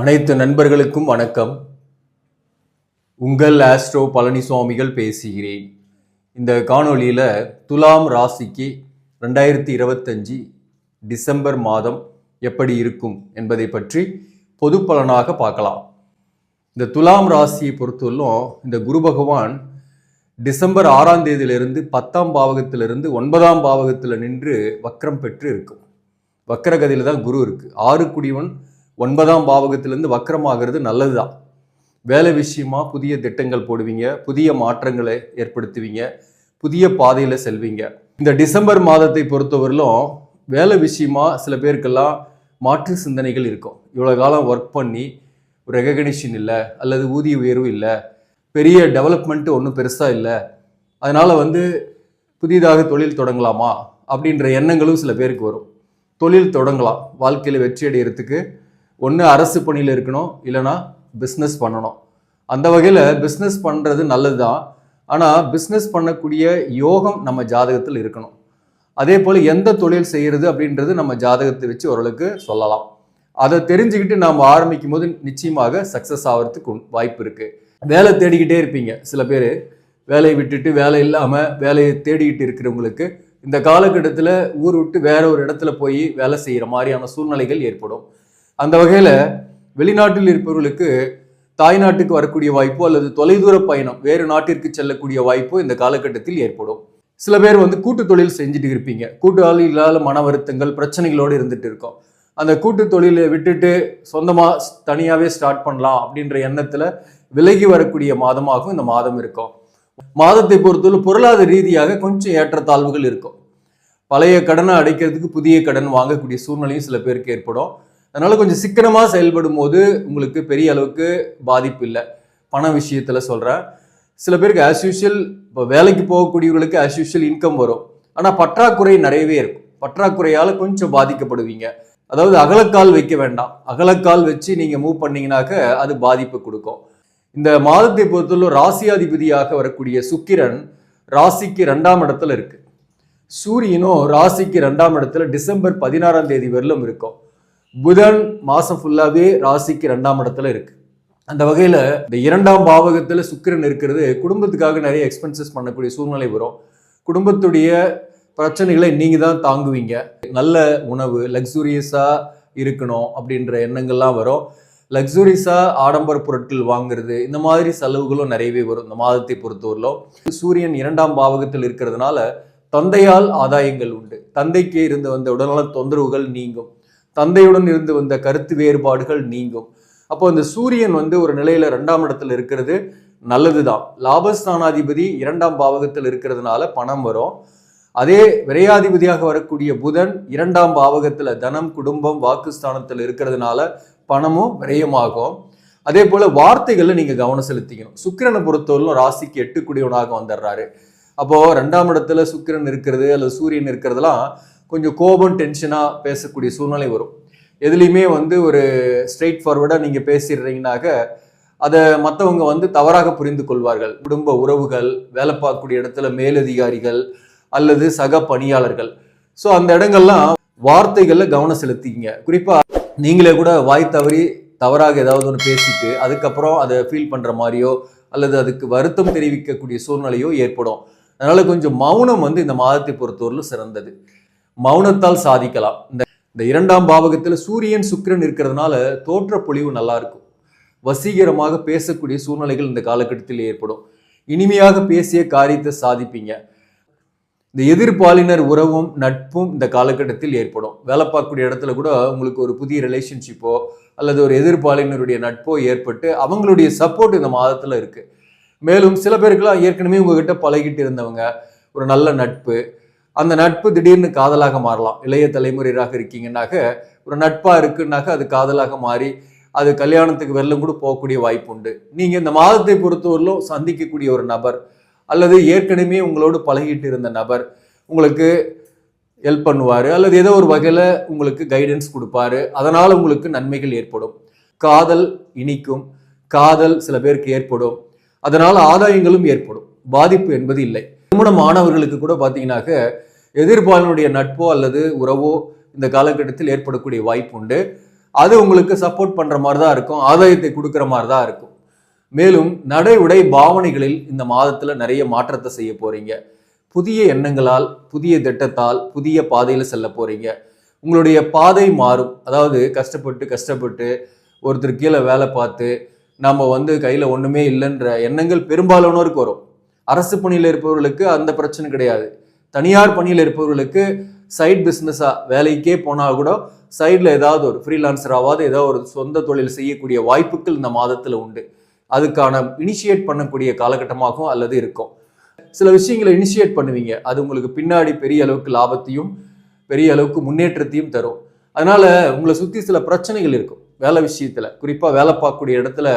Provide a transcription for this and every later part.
அனைத்து நண்பர்களுக்கும் வணக்கம். உங்கள் ஆஸ்ட்ரோ பழனிசுவாமிகள் பேசுகிறேன். இந்த காணொளியில் துலாம் ராசிக்கு ரெண்டாயிரத்தி இருபத்தஞ்சி டிசம்பர் மாதம் எப்படி இருக்கும் என்பதை பற்றி பொது பலனாக பார்க்கலாம். இந்த துலாம் ராசியை பொறுத்தவரையும் இந்த குரு பகவான் டிசம்பர் ஆறாம் தேதியிலிருந்து பத்தாம் பாவகத்திலிருந்து ஒன்பதாம் பாவகத்தில் நின்று வக்ரம் பெற்று இருக்கும். வக்கரகதியில் தான் குரு இருக்குது ஆறு குடிவன் ஒன்பதாம் பாவகத்திலேருந்து வக்கரமாகிறது நல்லது தான் வேலை விஷயமா புதிய திட்டங்கள் போடுவீங்க புதிய மாற்றங்களை ஏற்படுத்துவீங்க புதிய பாதையில் செல்வீங்க. இந்த டிசம்பர் மாதத்தை பொறுத்தவரையிலும் வேலை விஷயமா சில பேருக்கெல்லாம் மாற்று சிந்தனைகள் இருக்கும். இவ்வளோ காலம் ஒர்க் பண்ணி ஒரு ரெகக்னிஷன் இல்லை அல்லது ஊதிய உயர்வு இல்லை பெரிய டெவலப்மெண்ட்டு ஒன்றும் பெருசாக இல்லை அதனால் வந்து புதிதாக தொழில் தொடங்கலாமா அப்படின்ற எண்ணங்களும் சில பேருக்கு வரும். தொழில் தொடங்கலாம். வாழ்க்கையில் வெற்றி அடைகிறதுக்கு ஒன்று அரசு பணியில் இருக்கணும் இல்லைன்னா பிஸ்னஸ் பண்ணணும். அந்த வகையில் பிஸ்னஸ் பண்ணுறது நல்லது தான் ஆனால் பிஸ்னஸ் பண்ணக்கூடிய யோகம் நம்ம ஜாதகத்தில் இருக்கணும். அதே போல் எந்த தொழில் செய்கிறது அப்படின்றது நம்ம ஜாதகத்தை வச்சு ஓரளவுக்கு சொல்லலாம். அதை தெரிஞ்சுக்கிட்டு நாம் ஆரம்பிக்கும் போது நிச்சயமாக சக்ஸஸ் ஆகிறதுக்கு வாய்ப்பு இருக்குது வேலை தேடிக்கிட்டே இருப்பீங்க சில பேர். வேலையை விட்டுட்டு வேலை இல்லாமல் வேலையை தேடிக்கிட்டு இருக்கிறவங்களுக்கு இந்த காலகட்டத்தில் ஊர் விட்டு வேற ஒரு இடத்துல போய் வேலை செய்கிற மாதிரியான சூழ்நிலைகள் ஏற்படும். அந்த வகையில் வெளிநாட்டில் இருப்பவர்களுக்கு தாய்நாட்டுக்கு வரக்கூடிய வாய்ப்போ அல்லது தொலைதூர பயணம் வேறு நாட்டிற்கு செல்லக்கூடிய வாய்ப்போ இந்த காலகட்டத்தில் ஏற்படும். சில பேர் வந்து கூட்டு தொழில் செஞ்சுட்டு இருப்பீங்க. கூட்டு தொழிலால் மன வருத்தங்கள் பிரச்சனைகளோடு இருந்துட்டு இருக்கோம். அந்த கூட்டு தொழிலை விட்டுட்டு சொந்தமாக தனியாகவே ஸ்டார்ட் பண்ணலாம் அப்படின்ற எண்ணத்தில் விலகி வரக்கூடிய மாதமாகவும் இந்த மாதம் இருக்கும். மாதத்தை பொறுத்தவரை பொருளாதார ரீதியாக கொஞ்சம் ஏற்றத்தாழ்வுகள் இருக்கும். பழைய கடனை அடைக்கிறதுக்கு புதிய கடன் வாங்கக்கூடிய சூழ்நிலையும் சில பேருக்கு ஏற்படும். அதனால் கொஞ்சம் சிக்கனமாக செயல்படும் போது உங்களுக்கு பெரிய அளவுக்கு பாதிப்பு இல்லை. பண விஷயத்தில் சொல்கிறேன் சில பேருக்கு ஆஸ் யூஷுவல் இப்போ வேலைக்கு போகக்கூடியவர்களுக்கு ஆஸ் யூஷுவல் இன்கம் வரும். ஆனால் பற்றாக்குறை நிறையவே இருக்கும். பற்றாக்குறையால் கொஞ்சம் பாதிக்கப்படுவீங்க. அதாவது அகலக்கால் வைக்க வேண்டாம். அகலக்கால் வச்சு நீங்கள் மூவ் பண்ணீங்கனாக்க அது பாதிப்பு கொடுக்கும். இந்த மாதத்தை பொறுத்தவரை ராசியாதிபதியாக வரக்கூடிய சுக்கிரன் ராசிக்கு ரெண்டாம் இடத்துல இருக்கு. சூரியனும் ராசிக்கு ரெண்டாம் இடத்துல டிசம்பர் பதினாறாம் தேதி வரலும் இருக்கும். புதன் மாசம் ஃபுல்லாவே ராசிக்கு ரெண்டாம் இடத்துல இருக்கு. அந்த வகையில இந்த இரண்டாம் பாவகத்துல சுக்கிரன் இருக்கிறது குடும்பத்துக்காக நிறைய எக்ஸ்பென்சஸ் பண்ணக்கூடிய சூழ்நிலை வரும். குடும்பத்துடைய பிரச்சனைகளை நீங்க தான் தாங்குவீங்க. நல்ல உணவு லக்ஸூரியஸா இருக்கணும் அப்படின்ற எண்ணங்கள்லாம் வரும். லக்ஸூரிஸா ஆடம்பர பொருட்கள் வாங்குறது இந்த மாதிரி செலவுகளும் நிறையவே வரும் இந்த மாதத்தை பொறுத்தவரையிலும். சூரியன் இரண்டாம் பாவகத்தில் இருக்கிறதுனால தந்தையால் ஆதாயங்கள் உண்டு. தந்தைக்கு இருந்து வந்த உடல்நல தொந்தரவுகள் நீங்கும். தந்தையுடன் இருந்து வந்த கருத்து வேறுபாடுகள் நீங்கும். அப்போ இந்த சூரியன் வந்து ஒரு நிலையில ரெண்டாம் இடத்துல இருக்கிறது நல்லதுதான். லாபஸ்தானாதிபதி இரண்டாம் பாவகத்தில் இருக்கிறதுனால பணம் வரும். அதே விரையாதிபதியாக வரக்கூடிய புதன் இரண்டாம் பாவகத்தில் தனம் குடும்பம் வாக்குஸ்தானத்தில் இருக்கிறதுனால பணமும் விரயமாகும். அதே போல வார்த்தைகளில் நீங்க கவனம் செலுத்திக்கணும். சுக்கிரனை பொறுத்தவரையிலும் ராசிக்கு எட்டுக்குடியவனாக வந்துடுறாரு. அப்போ ரெண்டாம் இடத்துல சுக்கிரன் இருக்கிறது அல்லது சூரியன் இருக்கிறதுலாம் கொஞ்சம் கோபம் டென்ஷனாக பேசக்கூடிய சூழ்நிலை வரும். எதுலேயுமே வந்து ஒரு ஸ்ட்ரெயிட் ஃபார்வர்டாக நீங்கள் பேசிடுறீங்கனாக்க அதை மற்றவங்க வந்து தவறாக புரிந்து கொள்வார்கள். குடும்ப உறவுகள் வேலை பார்க்கக்கூடிய இடத்துல மேலதிகாரிகள் அல்லது சக பணியாளர்கள். ஸோ அந்த இடங்கள்லாம் வார்த்தைகளில் கவனம் செலுத்திங்க குறிப்பாக நீங்களே கூட வாய் தவறி தவறாக ஏதாவது ஒன்று பேசிட்டு அதுக்கப்புறம் அதை ஃபீல் பண்ணுற மாதிரியோ அல்லது அதுக்கு வருத்தம் தெரிவிக்கக்கூடிய சூழ்நிலையோ ஏற்படும். அதனால் கொஞ்சம் மௌனம் வந்து இந்த மாதத்தை பொறுத்தவரையிலும் சிறந்தது. மௌனத்தால் சாதிக்கலாம். இந்த இந்த இரண்டாம் பாவகத்தில் சூரியன் சுக்கிரன் இருக்கிறதுனால தோற்ற பொழிவு நல்லா இருக்கும் வசீகரமாக பேசக்கூடிய சூழ்நிலைகள் இந்த காலகட்டத்தில் ஏற்படும். இனிமையாக பேசிய காரியத்தை சாதிப்பீங்க. இந்த எதிர்பாலினர் உறவும் நட்பும் இந்த காலகட்டத்தில் ஏற்படும். வேலை பார்க்கக்கூடிய இடத்துல கூட உங்களுக்கு ஒரு புதிய ரிலேஷன்ஷிப்போ அல்லது ஒரு எதிர்பாலினருடைய நட்போ ஏற்பட்டு அவங்களுடைய சப்போர்ட் இந்த மாதத்தில் இருக்குது மேலும் சில பேருக்கெல்லாம் ஏற்கனவே உங்ககிட்ட பழகிட்டு இருந்தவங்க ஒரு நல்ல நட்பு அந்த நட்பு திடீர்னு காதலாக மாறலாம். இளைய தலைமுறையாக இருக்கீங்கன்னாக்க ஒரு நட்பாக இருக்குன்னாக்க அது காதலாக மாறி அது கல்யாணத்துக்கு வெள்ளம் கூட போகக்கூடிய வாய்ப்பு உண்டு. நீங்கள் இந்த மாதத்தை பொறுத்தவரையிலும் சந்திக்கக்கூடிய ஒரு நபர் அல்லது ஏற்கனவே உங்களோடு பழகிட்டு இருந்த நபர் உங்களுக்கு ஹெல்ப் பண்ணுவார் அல்லது ஏதோ ஒரு வகையில் உங்களுக்கு கைடன்ஸ் கொடுப்பாரு அதனால் உங்களுக்கு நன்மைகள் ஏற்படும். காதல் இனிக்கும் காதல் சில பேருக்கு ஏற்படும் அதனால் ஆதாயங்களும் ஏற்படும். பாதிப்பு என்பது இல்லை. திருமண மாணவர்களுக்கு கூட பார்த்தீங்கன்னாக்க எதிர்பாலனுடைய நட்போ அல்லது உறவோ இந்த காலகட்டத்தில் ஏற்படக்கூடிய வாய்ப்பு உண்டு. அது உங்களுக்கு சப்போர்ட் பண்ணுற மாதிரி தான் இருக்கும். ஆதாயத்தை கொடுக்குற மாதிரி தான் இருக்கும். மேலும் நடை உடை பாவனைகளில் இந்த மாதத்தில் நிறைய மாற்றத்தை செய்ய போகிறீங்க புதிய எண்ணங்களால் புதிய திட்டத்தால் புதிய பாதையில் செல்ல போகிறீங்க உங்களுடைய பாதை மாறும். அதாவது கஷ்டப்பட்டு கஷ்டப்பட்டு ஒருத்தர் கீழே வேலை பார்த்து நம்ம வந்து கையில் ஒன்றுமே இல்லைன்ற எண்ணங்கள் பெரும்பாலானோருக்கு வரும். அரசு பணியில் இருப்பவர்களுக்கு அந்த பிரச்சனை கிடையாது. தனியார் பணியில் இருப்பவர்களுக்கு சைட் பிஸ்னஸாக வேலைக்கே போனால் கூட சைடில் ஏதாவது ஒரு ஃப்ரீலான்சராவது ஏதாவது ஒரு சொந்த தொழில் செய்யக்கூடிய வாய்ப்புகள் இந்த மாதத்தில் உண்டு. அதுக்கான இனிஷியேட் பண்ணக்கூடிய காலகட்டமாகவும் அல்லது இருக்கும். சில விஷயங்களை இனிஷியேட் பண்ணுவீங்க. அது உங்களுக்கு பின்னாடி பெரிய அளவுக்கு லாபத்தையும் பெரிய அளவுக்கு முன்னேற்றத்தையும் தரும். அதனால உங்களை சுற்றி சில பிரச்சனைகள் இருக்கும். வேலை விஷயத்தில். குறிப்பாக வேலை பார்க்கக்கூடிய இடத்துல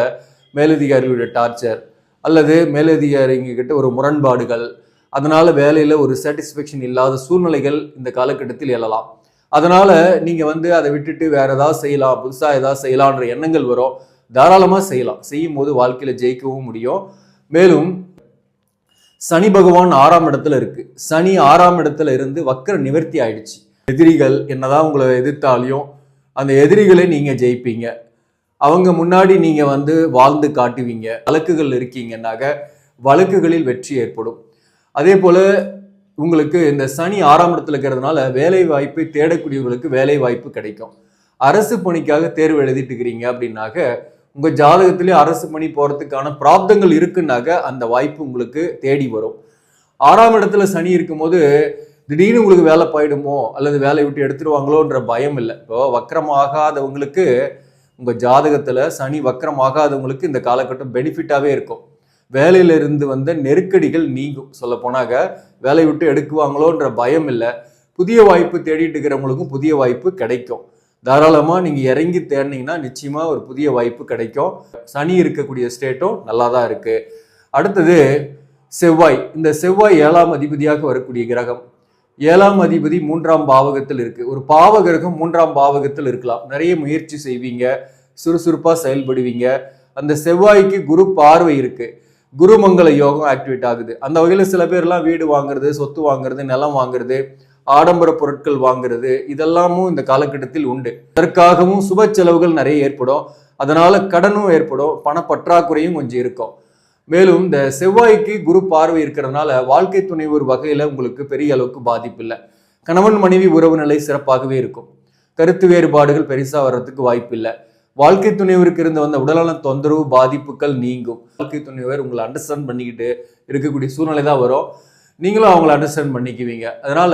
மேலதிகாரிகளுடைய டார்ச்சர் அல்லது மேலதிகாரிங்க கிட்ட ஒரு முரண்பாடுகள் அதனால் வேலையில் ஒரு சாட்டிஸ்ஃபேக்ஷன் இல்லாத சூழ்நிலைகள் இந்த காலகட்டத்தில் எழலாம். அதனால் நீங்கள் வந்து அதை விட்டுட்டு வேறு ஏதாவது செய்யலாம் புதுசாக ஏதாவது செய்யலான்ற எண்ணங்கள் வரும். தாராளமாக செய்யலாம். செய்யும் போது வாழ்க்கையில் ஜெயிக்கவும் முடியும். மேலும் சனி பகவான் ஆறாம் இடத்துல இருக்கு. சனி ஆறாம் இடத்துல இருந்து வக்கர நிவர்த்தி ஆயிடுச்சு. எதிரிகள் என்னதான் உங்களை எதிர்த்தாலையும் அந்த எதிரிகளை நீங்க ஜெயிப்பீங்க. அவங்க முன்னாடி நீங்க வந்து வாழ்ந்து காட்டுவீங்க. வழக்குகள் இருக்கீங்கன்னாக வழக்குகளில் வெற்றி ஏற்படும். அதே போல உங்களுக்கு இந்த சனி ஆறாம் இடத்துல இருக்கிறதுனால வேலை வாய்ப்பை தேடக்கூடியவர்களுக்கு வேலை வாய்ப்பு கிடைக்கும். அரசு பணிக்காக தேர்வு எழுதிட்டு இருக்கிறீங்க அப்படின்னாக்க உங்க ஜாதகத்திலே அரசு பணி போறதுக்கான பிராப்தங்கள் இருக்குன்னாக்க அந்த வாய்ப்பு உங்களுக்கு தேடி வரும். ஆறாம் இடத்துல சனி இருக்கும்போது திடீர்னு உங்களுக்கு வேலை போயிடுமோ அல்லது வேலையை விட்டு எடுத்துருவாங்களோன்ற பயம் இல்லை. இப்போ வக்கரமாகாதவங்களுக்கு உங்க ஜாதகத்துல சனி வக்கரமாகாதவங்களுக்கு இந்த காலகட்டம் பெனிஃபிட்டாவே இருக்கும். வேலையிலிருந்து வந்த நெருக்கடிகள் நீங்கும். சொல்ல போனாக்க வேலையை விட்டு எடுக்குவாங்களோன்ற பயம் இல்லை. புதிய வாய்ப்பு தேடிட்டு இருக்கிறவங்களுக்கும் புதிய வாய்ப்பு கிடைக்கும். தாராளமாக நீங்கள் இறங்கி தேடினீங்கன்னா நிச்சயமாக ஒரு புதிய வாய்ப்பு கிடைக்கும். சனி இருக்கக்கூடிய ஸ்டேட்டும் நல்லா தான் இருக்குது அடுத்தது செவ்வாய். இந்த செவ்வாய் ஏழாம் அதிபதியாக வரக்கூடிய கிரகம். ஏழாம் அதிபதி மூன்றாம் பாவகத்தில் இருக்குது ஒரு பாவ கிரகம் மூன்றாம் பாவகத்தில் இருக்கலாம். நிறைய முயற்சி செய்வீங்க. சுறுசுறுப்பாக செயல்படுவீங்க. அந்த செவ்வாய்க்கு குரு பார்வை இருக்குது குருமங்கள யோகம் ஆக்டிவேட் ஆகுது. அந்த வகையில் சில பேர்லாம் வீடு வாங்குறது சொத்து வாங்குறது நிலம் வாங்குறது ஆடம்பர பொருட்கள் வாங்குறது இதெல்லாமும் இந்த காலகட்டத்தில் உண்டு. அதற்காகவும் சுப செலவுகள் நிறைய ஏற்படும். அதனால கடனும் ஏற்படும். பண பற்றாக்குறையும் கொஞ்சம் இருக்கும். மேலும் இந்த செவ்வாய்க்கு குரு பார்வை இருக்கிறதுனால வாழ்க்கை துணை ஒரு வகையில உங்களுக்கு பெரிய அளவுக்கு பாதிப்பு இல்லை. கணவன் மனைவி உறவு நிலை சிறப்பாகவே இருக்கும். கருத்து வேறுபாடுகள் பெருசா வர்றதுக்கு வாய்ப்பு இல்லை. வாழ்க்கை துணைவருக்கு இருந்து வந்த உடல்நலம் தொந்தரவு பாதிப்புகள் நீங்கும். வாழ்க்கை துணைவர் உங்களை அண்டர்ஸ்டாண்ட் பண்ணிக்கிட்டு இருக்கக்கூடிய சூழ்நிலை தான் வரும். நீங்களும் அவங்கள அண்டர்ஸ்டாண்ட் பண்ணிக்குவீங்க. அதனால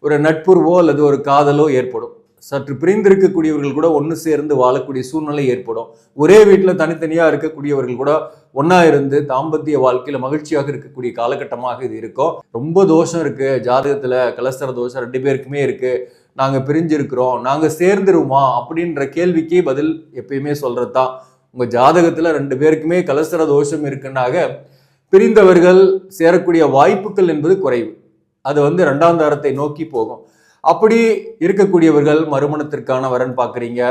ஒரு நட்புறவோ அல்லது ஒரு காதலோ ஏற்படும். சற்று பிரிந்திருக்கக்கூடியவர்கள் கூட ஒன்று சேர்ந்து வாழக்கூடிய சூழ்நிலை ஏற்படும். ஒரே வீட்டில் தனித்தனியாக இருக்கக்கூடியவர்கள் கூட ஒன்றா இருந்து தாம்பத்திய வாழ்க்கையில் மகிழ்ச்சியாக இருக்கக்கூடிய காலகட்டமாக இது இருக்கும். ரொம்ப தோஷம் இருக்குது ஜாதகத்தில் கலஸ்தர தோஷம் ரெண்டு பேருக்குமே இருக்குது நாங்கள் பிரிஞ்சிருக்கிறோம். நாங்கள் சேர்ந்துருவோமா அப்படின்ற கேள்விக்கே பதில் எப்பயுமே சொல்கிறது தான் உங்கள் ஜாதகத்தில் ரெண்டு பேருக்குமே கலஸ்தர தோஷம் இருக்குன்னாக பிரிந்தவர்கள் சேரக்கூடிய வாய்ப்புகள் என்பது குறைவு. அது வந்து ரெண்டாம் தாரத்தை நோக்கி போகும். அப்படி இருக்கக்கூடியவர்கள் மறுமணத்திற்கான வரன் பார்க்குறீங்க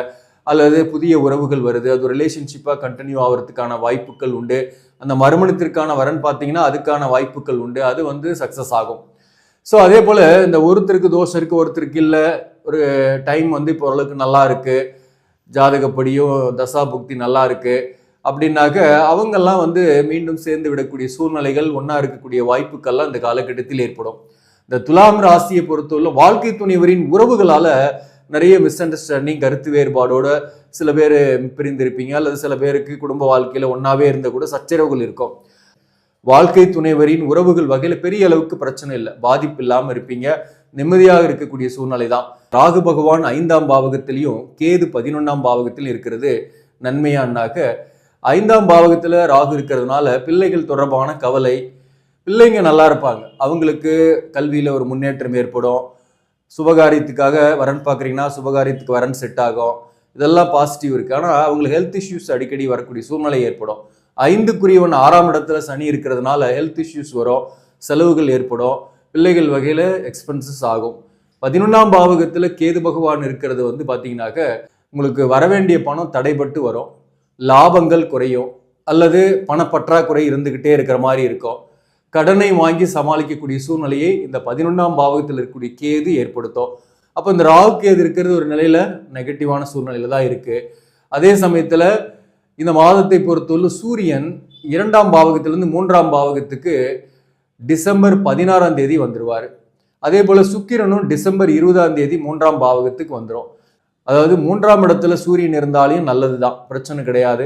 அல்லது புதிய உறவுகள் வருது அது ரிலேஷன்ஷிப்பாக கண்டினியூ ஆகிறதுக்கான வாய்ப்புகள் உண்டு. அந்த மறுமணத்திற்கான வரன் பார்த்தீங்கன்னா அதுக்கான வாய்ப்புகள் உண்டு. அது வந்து சக்ஸஸ் ஆகும். ஸோ அதே போல் இந்த ஒருத்தருக்கு தோஷம் இருக்கு ஒருத்தருக்கு இல்லை ஒரு டைம் வந்து இப்போ ஓரளவுக்கு நல்லா இருக்குது ஜாதகப்படியும் தசா புக்தி நல்லா இருக்குது அப்படின்னாக்க அவங்கெல்லாம் வந்து மீண்டும் சேர்ந்து விடக்கூடிய சூழ்நிலைகள் ஒன்றா இருக்கக்கூடிய வாய்ப்புக்கள்லாம் இந்த காலகட்டத்தில் ஏற்படும். இந்த துலாம் ராசியை பொறுத்தவரை வாழ்க்கை துணைவரின் உறவுகளால நிறைய மிஸ் அண்டர்ஸ்டாண்டிங் கருத்து வேறுபாடோட சில பேர் பிரிந்திருப்பீங்க. அல்லது சில பேருக்கு குடும்ப வாழ்க்கையில ஒன்னாவே இருந்த கூட சச்சரவுகள் இருக்கும். வாழ்க்கை துணைவரின் உறவுகள் வகையில பெரிய அளவுக்கு பிரச்சனை இல்லை. பாதிப்பு இல்லாம இருப்பீங்க. நிம்மதியாக இருக்கக்கூடிய சூழ்நிலை தான் ராகு பகவான் ஐந்தாம் பாவகத்திலையும் கேது பதினொன்னாம் பாவகத்திலும் இருக்கிறது. நன்மையானாக்க ஐந்தாம் பாவகத்துல ராகு இருக்கிறதுனால பிள்ளைகள் தொடர்பான கவலை பிள்ளைங்க நல்லா இருப்பாங்க. அவங்களுக்கு கல்வியில் ஒரு முன்னேற்றம் ஏற்படும். சுபகாரியத்துக்காக வரன் பார்க்குறீங்கன்னா சுபகாரியத்துக்கு வரன் செட் ஆகும். இதெல்லாம் பாசிட்டிவ் இருக்குது ஆனால் அவங்களுக்கு ஹெல்த் இஷ்யூஸ் அடிக்கடி வரக்கூடிய சூழ்நிலை ஏற்படும். ஐந்துக்குரியவன் ஆறாம் இடத்துல சனி இருக்கிறதுனால ஹெல்த் இஷ்யூஸ் வரும். செலவுகள் ஏற்படும். பிள்ளைகள் வகையில் எக்ஸ்பென்சஸ் ஆகும். பதினொன்றாம் பாவகத்தில் கேது பகவான் இருக்கிறது வந்து பார்த்தீங்கன்னாக்க உங்களுக்கு வரவேண்டிய பணம் தடைபட்டு வரும். லாபங்கள் குறையும். அல்லது பணப்பற்றாக்குறை இருந்துக்கிட்டே இருக்கிற மாதிரி இருக்கும். கடனை வாங்கி சமாளிக்கக்கூடிய சூழ்நிலையை இந்த பதினொன்றாம் பாவகத்தில் இருக்கக்கூடிய கேது ஏற்படுத்தும். அப்போ இந்த ராகு கேது இருக்கிறது ஒரு நிலையில நெகட்டிவான சூழ்நிலையில தான் இருக்கு. அதே சமயத்தில் இந்த மாதத்தை பொறுத்தவரை சூரியன் இரண்டாம் பாவகத்திலிருந்து மூன்றாம் பாவகத்துக்கு டிசம்பர் பதினாறாம் தேதி வந்துடுவார் அதே போல் சுக்கிரனும் டிசம்பர் இருபதாம் தேதி மூன்றாம் பாவகத்துக்கு வந்துடும் அதாவது மூன்றாம் இடத்துல சூரியன் இருந்தாலேயும் நல்லது தான் பிரச்சனை கிடையாது.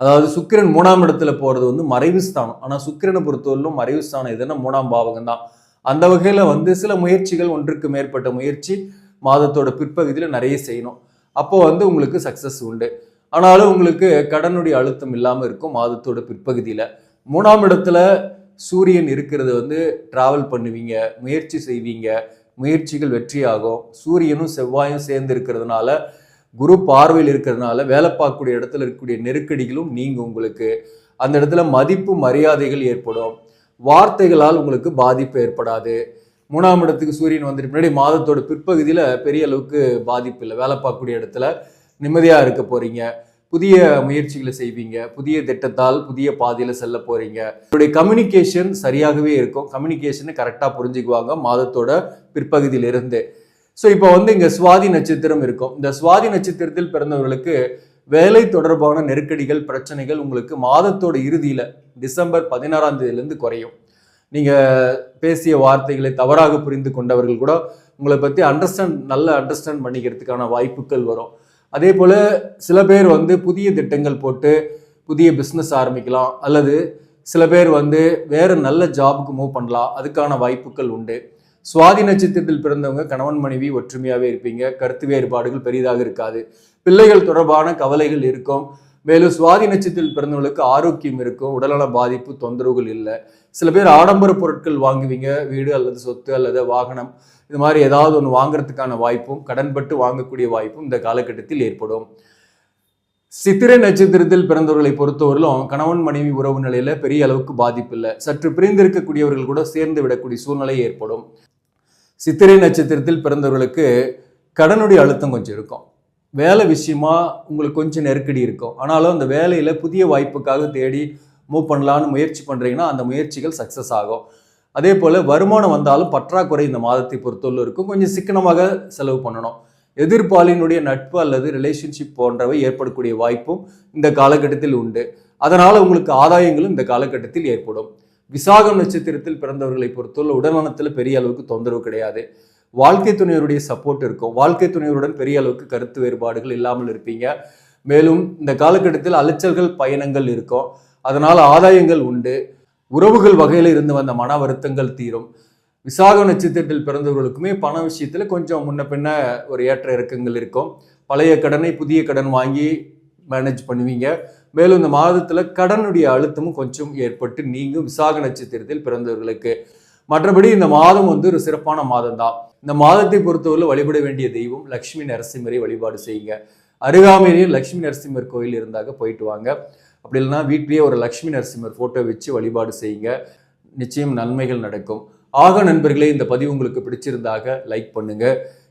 அதாவது சுக்கிரன் மூணாம் இடத்துல போறது வந்து மறைவு ஸ்தானம். ஆனா சுக்கிரனை பொறுத்தவரையிலும் மறைவு ஸ்தானம் எதுன்னா மூணாம் பாவகம் தான். அந்த வகையில வந்து சில முயற்சிகள் ஒன்றுக்கு மேற்பட்ட முயற்சி மாதத்தோட பிற்பகுதியில் நிறைய செய்யணும். அப்போ வந்து உங்களுக்கு சக்சஸ் உண்டு. ஆனாலும் உங்களுக்கு கடனுடைய அழுத்தம் இல்லாமல் இருக்கும் மாதத்தோட பிற்பகுதியில். மூணாம் இடத்துல சூரியன் இருக்கிறது வந்து டிராவல் பண்ணுவீங்க முயற்சி செய்வீங்க முயற்சிகள் வெற்றியாகும். சூரியனும் செவ்வாயும் சேர்ந்து இருக்கிறதுனால குரு பார்வையில் இருக்கிறதுனால வேலை பார்க்கக்கூடிய இடத்துல இருக்கக்கூடிய நெருக்கடிகளும் நீங்கள் உங்களுக்கு. அந்த இடத்துல மதிப்பு மரியாதைகள் ஏற்படும். வார்த்தைகளால் உங்களுக்கு பாதிப்பு ஏற்படாது. மூணாம் இடத்துக்கு சூரியன் வந்துட்டு முன்னாடி மாதத்தோட பிற்பகுதியில் பெரிய அளவுக்கு பாதிப்பு இல்லை. வேலை பார்க்கக்கூடிய இடத்துல நிம்மதியாக இருக்க போகிறீங்க புதிய முயற்சிகளை செய்வீங்க. புதிய திட்டத்தால் புதிய பாதையில் செல்ல போகிறீங்க உங்களுடைய கம்யூனிகேஷன் சரியாகவே இருக்கும். கம்யூனிகேஷனை கரெக்டாக புரிஞ்சுக்குவாங்க மாதத்தோட பிற்பகுதியிலிருந்து. ஸோ இப்போ வந்து இங்கே சுவாதி நட்சத்திரம் இருக்கும். இந்த சுவாதி நட்சத்திரத்தில் பிறந்தவர்களுக்கு வேலை தொடர்பான நெருக்கடிகள் பிரச்சனைகள் உங்களுக்கு மாதத்தோட இறுதியில் டிசம்பர் பதினாறாம் தேதியிலேருந்து குறையும். நீங்கள் பேசிய வார்த்தைகளை தவறாக புரிந்து கொண்டவர்கள் கூட உங்களை பற்றி அண்டர்ஸ்டாண்ட் நல்ல அண்டர்ஸ்டாண்ட் பண்ணிக்கிறதுக்கான வாய்ப்புகள் வரும். அதே போல் சில பேர் வந்து புதிய திட்டங்கள் போட்டு புதிய பிஸ்னஸ் ஆரம்பிக்கலாம் அல்லது சில பேர் வந்து வேறு நல்ல ஜாபுக்கு மூவ் பண்ணலாம் அதுக்கான வாய்ப்புகள் உண்டு. சுவாதி நட்சத்திரத்தில் பிறந்தவங்க கணவன் மனைவி ஒற்றுமையாகவே இருப்பீங்க. கருத்து வேறுபாடுகள் பெரிதாக இருக்காது. பிள்ளைகள் தொடர்பான கவலைகள் இருக்கும். மேலும் சுவாதி நட்சத்திரத்தில் பிறந்தவங்களுக்கு ஆரோக்கியம் இருக்கும். உடல்நல பாதிப்பு தொந்தரவுகள் இல்லை. சில பேர் ஆடம்பர பொருட்கள் வாங்குவீங்க. வீடு அல்லது சொத்து அல்லது வாகனம். இது மாதிரி ஏதாவது ஒன்று வாங்குறதுக்கான வாய்ப்பும் கடன்பட்டு வாங்கக்கூடிய வாய்ப்பும் இந்த காலகட்டத்தில் ஏற்படும். சித்திரை நட்சத்திரத்தில் பிறந்தவர்களை பொறுத்தவரையிலும் கணவன் மனைவி உறவு நிலையில பெரிய அளவுக்கு பாதிப்பு இல்லை. சற்று பிரிந்திருக்கக்கூடியவர்கள் கூட சேர்ந்து விடக்கூடிய சூழ்நிலை ஏற்படும். சித்திரை நட்சத்திரத்தில் பிறந்தவர்களுக்கு கடனுடைய அழுத்தம் கொஞ்சம் இருக்கும். வேலை விஷயமா உங்களுக்கு கொஞ்சம் நெருக்கடி இருக்கும். ஆனாலும் அந்த வேலையில் புதிய வாய்ப்புக்காக தேடி மூவ் பண்ணலான்னு முயற்சி பண்ணுறீங்கன்னா அந்த முயற்சிகள் சக்ஸஸ் ஆகும். அதே போல் வருமானம் வந்தாலும் பற்றாக்குறை இந்த மாதத்தை பொறுத்தவரை இருக்கும். கொஞ்சம் சிக்கனமாக செலவு பண்ணணும். எதிர்ப்பாளினுடைய நட்பு அல்லது ரிலேஷன்ஷிப் போன்றவை ஏற்படக்கூடிய வாய்ப்பும் இந்த காலகட்டத்தில் உண்டு. அதனால் உங்களுக்கு ஆதாயங்களும் இந்த காலகட்டத்தில் ஏற்படும். விசாகம் நட்சத்திரத்தில் பிறந்தவர்களை பொறுத்தவரை உடல்நலத்தில் பெரிய அளவுக்கு தொந்தரவு கிடையாது. வாழ்க்கை துணையருடைய சப்போர்ட் இருக்கும். வாழ்க்கை துணையருடன் பெரிய அளவுக்கு கருத்து வேறுபாடுகள் இல்லாமல் இருப்பீங்க. மேலும் இந்த காலகட்டத்தில் அலைச்சல்கள் பயணங்கள் இருக்கும். அதனால் ஆதாயங்கள் உண்டு. உறவுகள் வகையில் இருந்து வந்த மன வருத்தங்கள் தீரும். விசாக நட்சத்திரத்தில் பிறந்தவர்களுக்குமே பண விஷயத்தில் கொஞ்சம் முன்ன பின்ன ஒரு ஏற்ற இறக்கங்கள் இருக்கும். பழைய கடனை புதிய கடன் வாங்கி மேனேஜ் பண்ணுவீங்க. மேலும் இந்த மாதத்துல கடனுடைய அழுத்தமும் கொஞ்சம் ஏற்பட்டு நீங்கும். விசாக நட்சத்திரத்தில் பிறந்தவர்களுக்கு மற்றபடி இந்த மாதம் வந்து ஒரு சிறப்பான மாதம் தான் இந்த மாதத்தை பொறுத்தவரை வழிபட வேண்டிய தெய்வம் லக்ஷ்மி நரசிம்மரை வழிபாடு செய்யுங்க. அருகாமையிலேயே லக்ஷ்மி நரசிம்மர் கோயில் இருந்தாக போயிட்டு வாங்க. அப்படி இல்லைன்னா வீட்லேயே ஒரு லக்ஷ்மி நரசிம்மர் ஃபோட்டோ வச்சு வழிபாடு செய்யுங்க. நிச்சயம் நன்மைகள் நடக்கும். ஆக நண்பர்களே இந்த பதிவு உங்களுக்கு பிடிச்சிருந்தாக லைக் பண்ணுங்க.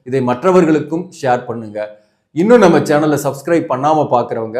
இதை மற்றவர்களுக்கும் ஷேர் பண்ணுங்க. இன்னும் நம்ம சேனலை சப்ஸ்கிரைப் பண்ணாமல் பார்க்குறவங்க